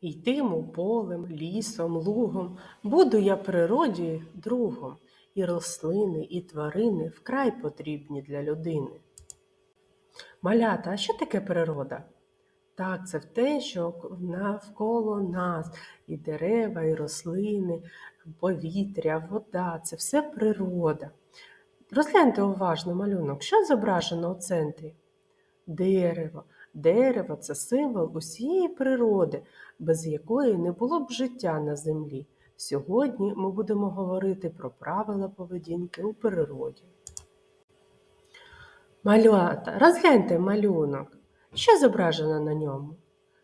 Йтиму полем, лісом, лугом, буду я природі другом, і рослини, і тварини вкрай потрібні для людини. Малята, а що таке природа? Так, це в те, що навколо нас і дерева, і рослини, повітря, вода це все природа. Розгляньте уважно малюнок, що зображено у центрі? Дерево. Дерево це символ усієї природи, без якої не було б життя на землі. Сьогодні ми будемо говорити про правила поведінки у природі. Малювата, розгляньте малюнок. Що зображено на ньому?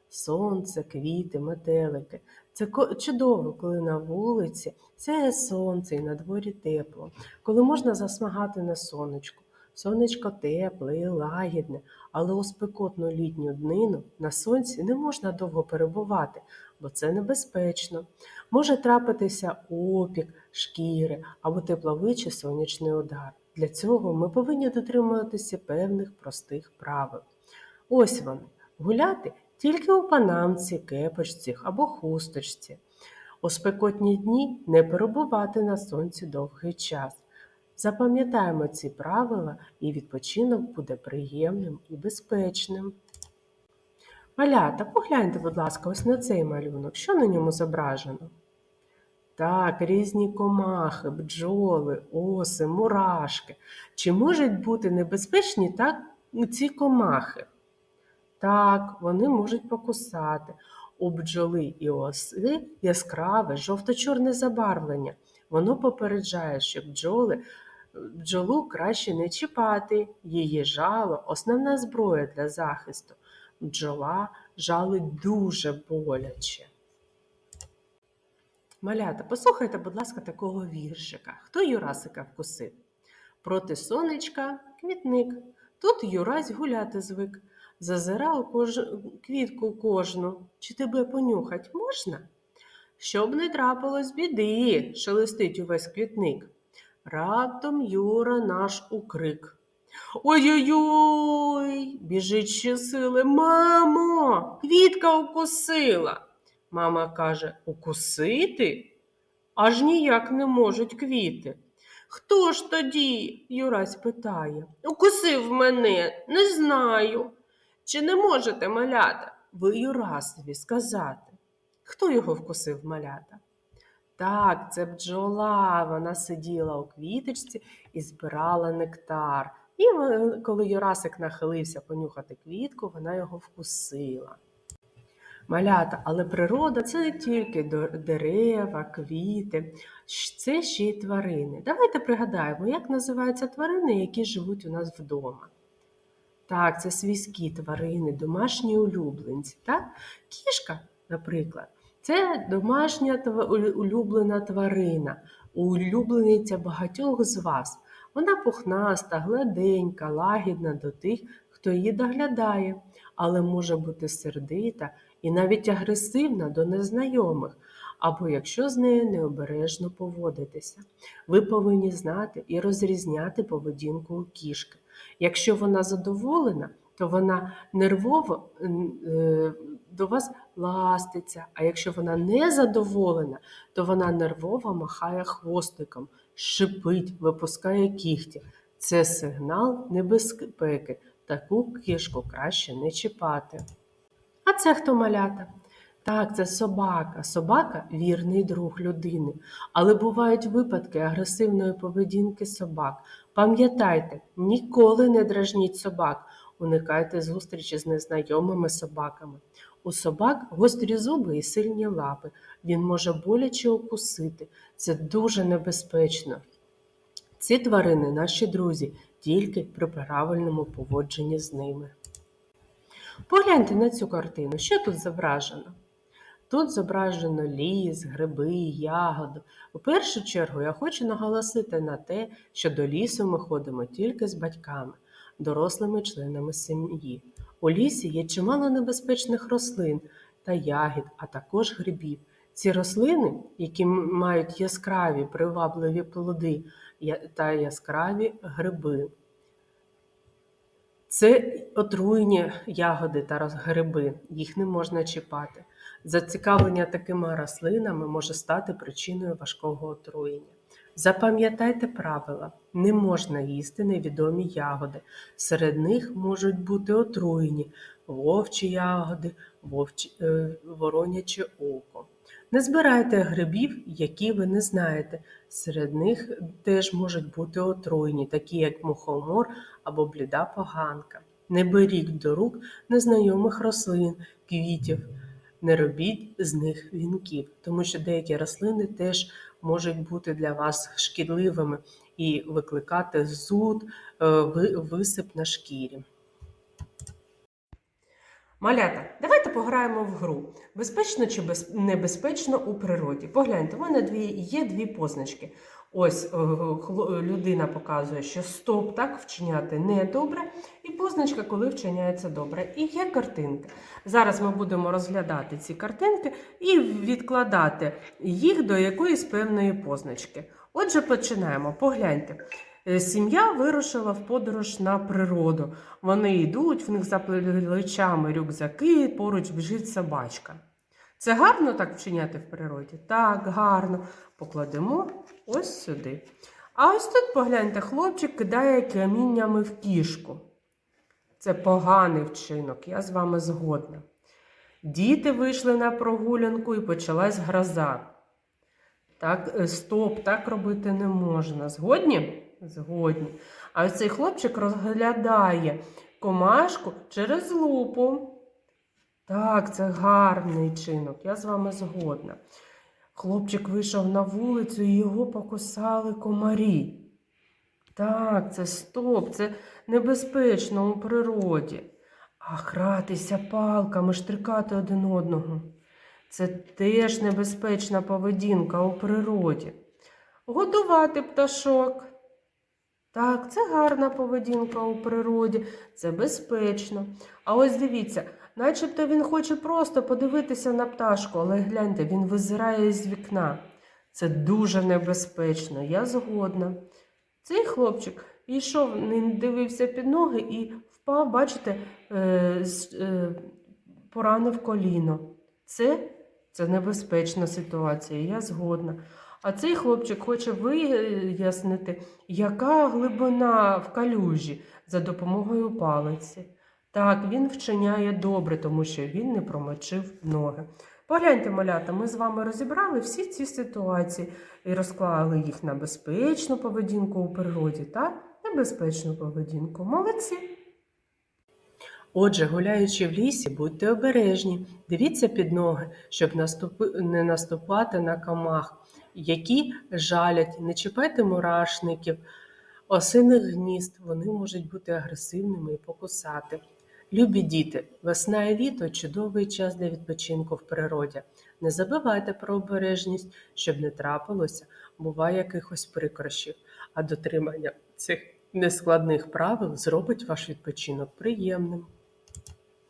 Сонце, квіти, метелики. Це чудово, коли на вулиці сяє сонце і на дворі тепло, коли можна засмагати на сонечку. Сонечко тепле і лагідне, але у спекотну літню днину на сонці не можна довго перебувати, бо це небезпечно. Може трапитися опік, шкіри або тепловий чи сонячний удар. Для цього ми повинні дотримуватися певних простих правил. Ось вони гуляти тільки у панамці, кепочці або хусточці. У спекотні дні не перебувати на сонці довгий час. Запам'ятаємо ці правила, і відпочинок буде приємним і безпечним. Малята, погляньте, будь ласка, ось на цей малюнок. Що на ньому зображено? Так, різні комахи, бджоли, оси, мурашки. Чи можуть бути небезпечні так ці комахи? Так, вони можуть покусати. У бджоли і оси яскраве жовто-чорне забарвлення. Воно попереджає, що бджоли, бджолу краще не чіпати. Її жало основна зброя для захисту. Бджола жалить дуже боляче. Малята, послухайте, будь ласка, такого віршика. Хто Юрасика вкусив? Проти сонечка квітник. Тут Юрась гуляти звик. Зазира у кож... квітку кожну. Чи тебе понюхать можна? Щоб не трапилось біди, шелестить увесь квітник. Раптом Юра наш укрик. Ой-ой-ой, біжить ще сили. Мамо, квітка укусила. Мама каже, укусити? Аж ніяк не можуть квіти. Хто ж тоді? Юрась питає. Укусив мене, не знаю. Чи не можете, малята, ви Юрасові сказати? Хто його вкусив малята? Так, це бджола. Вона сиділа у квіточці і збирала нектар. І коли Юрасик нахилився понюхати квітку, вона його вкусила. Малята, але природа це не тільки дерева, квіти, це ще й тварини. Давайте пригадаємо, як називаються тварини, які живуть у нас вдома. Так, це свійські тварини, домашні улюбленці. Так? Кішка, наприклад, це домашня улюблена тварина, улюблениця багатьох з вас. Вона пухнаста, гладенька, лагідна до тих, хто її доглядає, але може бути сердита і навіть агресивна до незнайомих, або якщо з нею необережно поводитися. Ви повинні знати і розрізняти поведінку кішки. Якщо вона задоволена, то вона нервово е, до вас ластиться, а якщо вона не задоволена, то вона нервово махає хвостиком, шипить, випускає кігті. Це сигнал небезпеки. Таку кішку краще не чіпати. А це хто малята? Так, це собака. Собака вірний друг людини. Але бувають випадки агресивної поведінки собак. Пам'ятайте, ніколи не дражніть собак, уникайте зустрічі з незнайомими собаками. У собак гострі зуби і сильні лапи. Він може боляче укусити. Це дуже небезпечно. Ці тварини наші друзі, тільки при правильному поводженні з ними. Погляньте на цю картину, що тут зображено? Тут зображено ліс, гриби, ягоди. У першу чергу я хочу наголосити на те, що до лісу ми ходимо тільки з батьками, дорослими членами сім'ї. У лісі є чимало небезпечних рослин та ягід, а також грибів. Ці рослини, які мають яскраві привабливі плоди та яскраві гриби. Це отруєні ягоди та гриби, їх не можна чіпати. Зацікавлення такими рослинами може стати причиною важкого отруєння. Запам'ятайте правила: не можна їсти невідомі ягоди. Серед них можуть бути отруєні вовчі ягоди, вовчі, е, вороняче око. Не збирайте грибів, які ви не знаєте. Серед них теж можуть бути отруєні, такі як мухомор або бліда поганка. Не беріть до рук незнайомих рослин, квітів, не робіть з них вінків, тому що деякі рослини теж можуть бути для вас шкідливими і викликати зуд, е, ви- висип на шкірі. Малята, давайте пограємо в гру. Безпечно чи без... небезпечно у природі. Погляньте, у мене дві, є дві позначки. Ось е, людина показує, що стоп, так вчиняти не добре, і позначка, коли вчиняється добре. І є картинки. Зараз ми будемо розглядати ці картинки і відкладати їх до якоїсь певної позначки. Отже, починаємо. Погляньте. Е, Сім'я вирушила в подорож на природу. Вони йдуть, в них за плечами рюкзаки, поруч біжить собачка. Це гарно так вчиняти в природі? Так, гарно. Покладемо ось сюди. А ось тут погляньте, хлопчик кидає каміннями в кішку. Це поганий вчинок, я з вами згодна. Діти вийшли на прогулянку і почалась гроза. Так, е, стоп, так робити не можна. Згодні? Згодні. А ось цей хлопчик розглядає комашку через лупу. Так, це гарний чинок, я з вами згодна. Хлопчик вийшов на вулицю і його покусали комарі. Так, це стоп, це небезпечно у природі. А гратися палками, штрикати один одного. Це теж небезпечна поведінка у природі. Годувати пташок. Так, це гарна поведінка у природі, це безпечно. А ось дивіться, начебто він хоче просто подивитися на пташку, але гляньте, він визирає з вікна. Це дуже небезпечно, я згодна. Цей хлопчик йшов, не дивився під ноги і впав, бачите, е, е, поранив коліно. Це, це небезпечна ситуація, я згодна. А цей хлопчик хоче вияснити, яка глибина в калюжі за допомогою палиці. Так, він вчиняє добре, тому що він не промочив ноги. Погляньте, малята, ми з вами розібрали всі ці ситуації і розклали їх на безпечну поведінку у природі та небезпечну поведінку. Молодці! Отже, гуляючи в лісі, будьте обережні, дивіться під ноги, щоб не наступати на комах, які жалять, не чіпайте мурашників, осиних гнізд, вони можуть бути агресивними і покусати. Любі діти, весна і літо чудовий час для відпочинку в природі. Не забувайте про обережність, щоб не трапилося, буває якихось прикрощів, а дотримання цих нескладних правил зробить ваш відпочинок приємним.